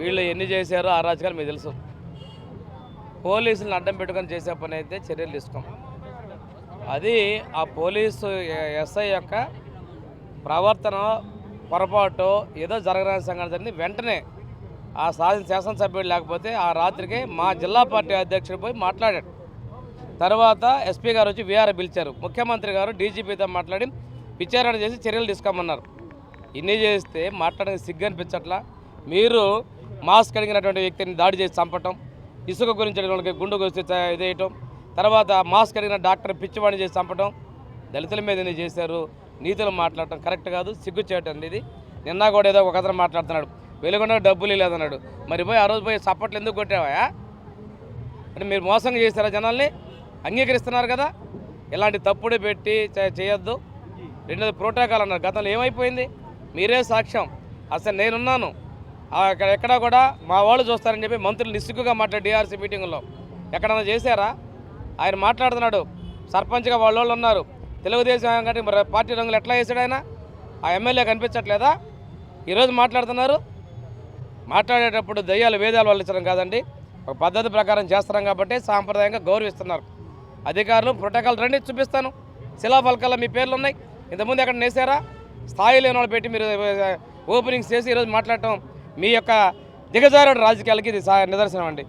వీళ్ళు ఎన్ని చేశారో ఆ మీకు తెలుసు. పోలీసులను అడ్డం పెట్టుకొని చేసే పని అయితే చర్యలు తీసుకోం అది ఆ పోలీసు ఎస్ఐ యొక్క ప్రవర్తన పొరపాటు ఏదో జరగరాని సంఘటన జరిగింది. వెంటనే ఆ సాధన శాసనసభ్యుడు లేకపోతే ఆ రాత్రికి మా జిల్లా పార్టీ అధ్యక్షుడు పోయి మాట్లాడాడు. తర్వాత ఎస్పీ గారు వచ్చి వీఆర్ పిలిచారు. ముఖ్యమంత్రి గారు డీజీపీతో మాట్లాడి విచారణ చేసి చర్యలు తీసుకోమన్నారు. ఇన్ని చేస్తే మాట్లాడడానికి సిగ్గు అనిపించట్లా? మీరు మాస్క్ అడిగినటువంటి వ్యక్తిని దాడి చేసి చంపటం ఇసుక గురించి వాళ్ళకి గుండు గురించి ఇదేయటం తర్వాత మాస్క్ అడిగిన డాక్టర్ పిచ్చివాణి చేసి చంపటం దళితుల మీద చేశారు నీతులు మాట్లాడటం కరెక్ట్ కాదు సిగ్గు చేయటం ఇది. నిన్న కూడా ఏదో ఒక అతను మాట్లాడుతున్నాడు వెలుగున్న డబ్బులు లేదన్నాడు. మరి పోయి ఆ రోజు పోయి చప్పట్లు ఎందుకు కొట్టావా? అంటే మీరు మోసం చేశారా జనాల్ని? అంగీకరిస్తున్నారు కదా? ఇలాంటి తప్పుడు పెట్టి చేయొద్దు. రెండోది ప్రోటోకాల్ అన్నారు. గతంలో ఏమైపోయింది? మీరే సాక్ష్యం. అసలు నేనున్నాను. అక్కడ ఎక్కడ కూడా మా వాళ్ళు చూస్తారని చెప్పి మంత్రులు నిస్సిగ్గుగా మాట్లాడు డిఆర్సీ మీటింగ్లో ఎక్కడన్నా చేశారా? ఆయన మాట్లాడుతున్నాడు. సర్పంచ్గా వాళ్ళ వాళ్ళు ఉన్నారు. తెలుగుదేశం కంటే మరి పార్టీ రంగులు ఎట్లా వేసాడు ఆయన? ఆ ఎమ్మెల్యే కనిపించట్లేదా? ఈరోజు మాట్లాడుతున్నారు. మాట్లాడేటప్పుడు దయ్యాలు వేదాలు వల్లించడం కాదండి. ఒక పద్ధతి ప్రకారం చేస్తున్నాం కాబట్టి సాంప్రదాయంగా గౌరవిస్తున్నారు. అధికారులు ప్రోటోకాల్ రండి చూపిస్తాను. శిలాఫలకాల్లో మీ పేర్లు ఉన్నాయి. ఇంతకుముందు ఎక్కడ నేసారా స్థాయి లేని వాళ్ళు పెట్టి మీరు ఓపెనింగ్స్ చేసి ఈరోజు మాట్లాడటం మీ యొక్క దిగజారుడు రాజకీయాలకి ఇది సా- నిదర్శనం అండి.